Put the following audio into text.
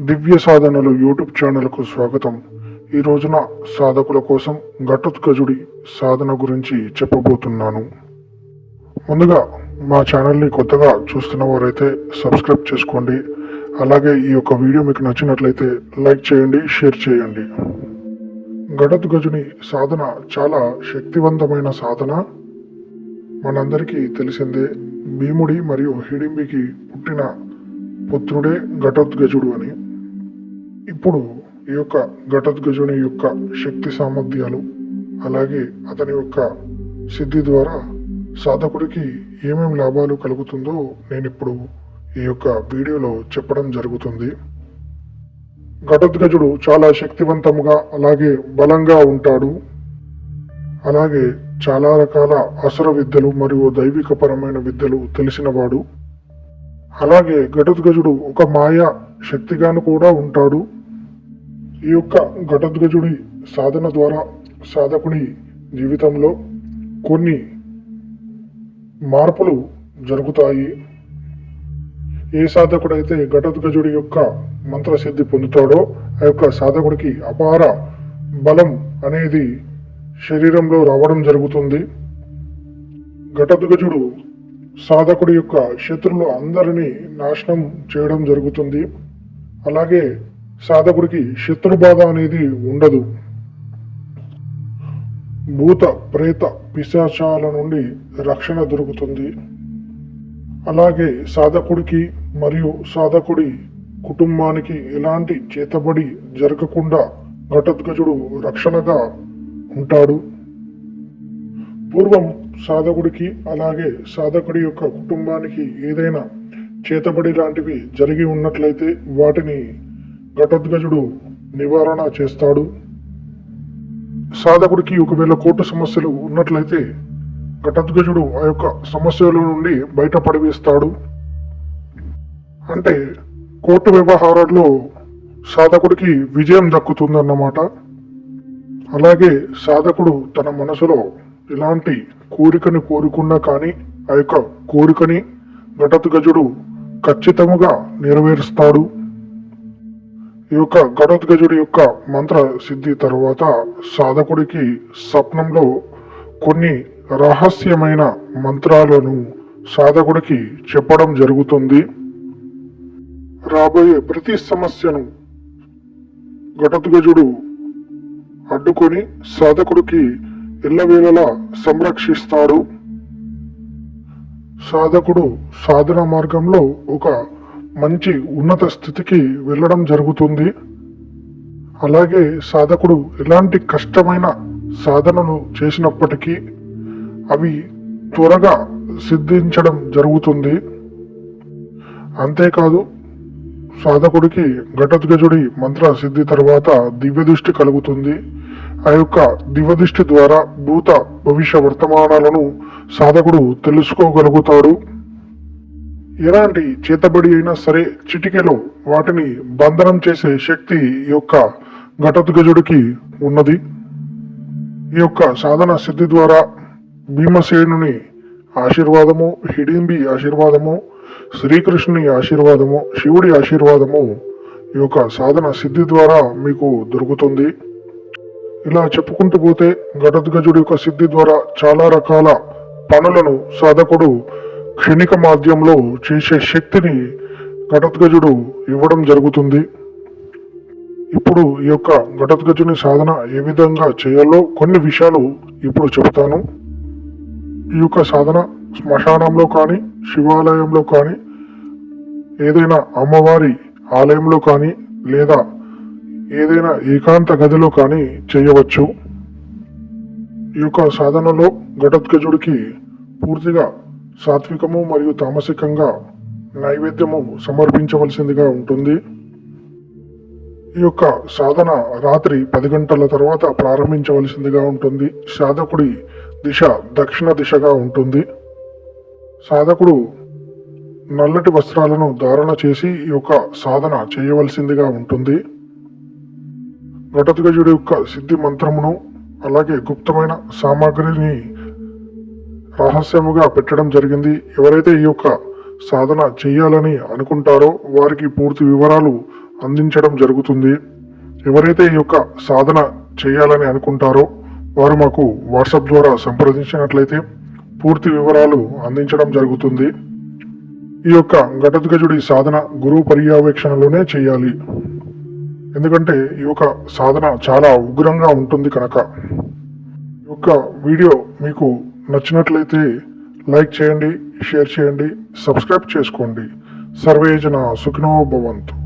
దివ్య సాధనలు యూట్యూబ్ ఛానల్కు స్వాగతం. ఈ రోజున సాధకుల కోసం ఘటోత్కజుడి సాధన గురించి చెప్పబోతున్నాను. ముందుగా మా ఛానల్ని కొత్తగా చూస్తున్న వారైతే సబ్స్క్రైబ్ చేసుకోండి. అలాగే ఈ యొక్క వీడియో మీకు నచ్చినట్లయితే లైక్ చేయండి షేర్ చేయండి. ఘటోత్కజుని సాధన చాలా శక్తివంతమైన సాధన. మనందరికీ తెలిసిందే భీముడి మరియు హిడింబికి పుట్టిన పుత్రుడే ఘటోద్గజుడు అని. ఇప్పుడు ఈ యొక్క ఘటోద్గజుని యొక్క శక్తి సామర్థ్యాలు అలాగే అతని యొక్క సిద్ధి ద్వారా సాధకుడికి ఏమేమి లాభాలు కలుగుతుందో నేను ఇప్పుడు ఈ యొక్క వీడియోలో చెప్పడం జరుగుతుంది. ఘటోద్గజుడు చాలా శక్తివంతంగా అలాగే బలంగా ఉంటాడు. అలాగే చాలా రకాల అసుర విద్యలు మరియు దైవికపరమైన విద్యలు తెలిసినవాడు అలాగే ఘటద్గజుడు ఒక మాయా శక్తిగాను కూడా ఉంటాడు. ఈ యొక్క ఘటద్గజుడి సాధన ద్వారా సాధకుడి జీవితంలో కొన్ని మార్పులు జరుగుతాయి. ఏ సాధకుడైతే ఘటద్గజుడి యొక్క మంత్రసిద్ధి పొందుతాడో ఆ యొక్క సాధకుడికి అపార బలం అనేది శరీరంలో రావడం జరుగుతుంది. ఘటద్గజుడు సాధకుడి యొక్క శత్రులు అందరినీ నాశనం చేయడం జరుగుతుంది. అలాగే సాధకుడికి శత్రు బాధ అనేది ఉండదు. భూత ప్రేత పిశాచాల నుండి రక్షణ దొరుకుతుంది. అలాగే సాధకుడికి మరియు సాధకుడి కుటుంబానికి ఎలాంటి చేతబడి జరగకుండా ఘటోత్కజుడు రక్షణగా ఉంటాడు. పూర్వం సాధకుడికి అలాగే సాధకుడి యొక్క కుటుంబానికి ఏదైనా చేతబడి లాంటివి జరిగి ఉన్నట్లయితే వాటిని ఘటోద్గజుడు నివారణ చేస్తాడు. సాధకుడికి ఒకవేళ కోర్టు సమస్యలు ఉన్నట్లయితే ఘటోద్గజుడు ఆ యొక్క సమస్యల నుండి బయటపడివేస్తాడు అంటే కోర్టు వ్యవహారాల్లో సాధకుడికి విజయం దక్కుతుందన్నమాట. అలాగే సాధకుడు తన మనసులో ఇలాంటి కోరికని కోరుకున్నా కానీ ఆ యొక్క కోరికని గజుడు ఖచ్చితముగా నెరవేరుస్తాడు. ఈ యొక్క ఘటోత్గజుడి యొక్క మంత్ర సిద్ధి తర్వాత సాధకుడికి స్వప్నంలో కొన్ని రహస్యమైన మంత్రాలను సాధకుడికి చెప్పడం జరుగుతుంది. రాబోయే ప్రతి సమస్యను ఘటోత్గజుడు అడ్డుకొని సాధకుడికి ఎల్లవేళలా సంరక్షిస్తాడు సాధకుడు సాధన మార్గంలో ఒక మంచి ఉన్నత స్థితికి వెళ్ళడం జరుగుతుంది. అలాగే సాధకుడు ఎలాంటి కష్టమైన సాధనలు చేసినప్పటికీ అవి త్వరగా సిద్ధించడం జరుగుతుంది. అంతేకాదు సాధకుడికి ఘటోత్కజుడి మంత్ర సిద్ధి తర్వాత దివ్యదృష్టి కలుగుతుంది. ఆ యొక్క దివ్యదృష్టి ద్వారా భూత భవిష్య వర్తమానాలను సాధకుడు తెలుసుకోగలుగుతాడు. ఎలాంటి చేతబడి అయినా సరే చిటికెలో వాటిని బంధనం చేసే శక్తి ఈ యొక్క ఘటోత్కజుడికి ఉన్నది. ఈ యొక్క సాధన సిద్ధి ద్వారా భీమసేనుని ఆశీర్వాదము హిడింబి ఆశీర్వాదము శ్రీకృష్ణుని ఆశీర్వాదము శివుడి ఆశీర్వాదము ఈ యొక్క సాధన సిద్ధి ద్వారా మీకు దొరుకుతుంది. ఇలా చెప్పుకుంటూ పోతే ఘటోద్గజుడి యొక్క సిద్ధి ద్వారా చాలా రకాల పనులను సాధకుడు క్షణిక మాధ్యంలో చేసే శక్తిని ఘటోద్గజుడు ఇవ్వడం జరుగుతుంది. ఇప్పుడు ఈ యొక్క ఘటోద్గజుని సాధన ఏ విధంగా చేయాలో కొన్ని విషయాలు ఇప్పుడు చెబుతాను ఈ యొక్క సాధన శ్మశానంలో కానీ శివాలయంలో కానీ ఏదైనా అమ్మవారి ఆలయంలో కానీ లేదా ఏదైనా ఏకాంత గదిలో కానీ చేయవచ్చు. ఈ యొక్క సాధనలో ఘటోత్కజుడికి పూర్తిగా సాత్వికము మరియు తామసికంగా నైవేద్యము సమర్పించవలసిందిగా ఉంటుంది. ఈ యొక్క సాధన రాత్రి పది గంటల తర్వాత ప్రారంభించవలసిందిగా ఉంటుంది. సాధకుడి దిశ దక్షిణ దిశగా ఉంటుంది. సాధకుడు నల్లటి వస్త్రాలను ధారణ చేసి ఈ యొక్క సాధన చేయవలసిందిగా ఉంటుంది. ఘటోత్కజుడి యొక్క సిద్ధి మంత్రమును అలాగే గుప్తమైన సామాగ్రిని రహస్యముగా పెట్టడం జరిగింది. ఎవరైతే ఈ యొక్క సాధన చేయాలని అనుకుంటారో వారికి పూర్తి వివరాలు అందించడం జరుగుతుంది. ఎవరైతే ఈ యొక్క సాధన చేయాలని అనుకుంటారో వారు మాకు వాట్సాప్ ద్వారా సంప్రదించినట్లయితే పూర్తి వివరాలు అందించడం జరుగుతుంది. ఈ యొక్క ఘటోత్కచుడి సాధన గురువు పర్యవేక్షణలోనే చేయాలి. ఎందుకంటే ఈ యొక్క సాధన చాలా ఉగ్రంగా ఉంటుంది కనుక. ఈ యొక్క వీడియో మీకు నచ్చినట్లయితే లైక్ చేయండి షేర్ చేయండి సబ్స్క్రైబ్ చేసుకోండి. సర్వేజన సుఖినో భవంతు.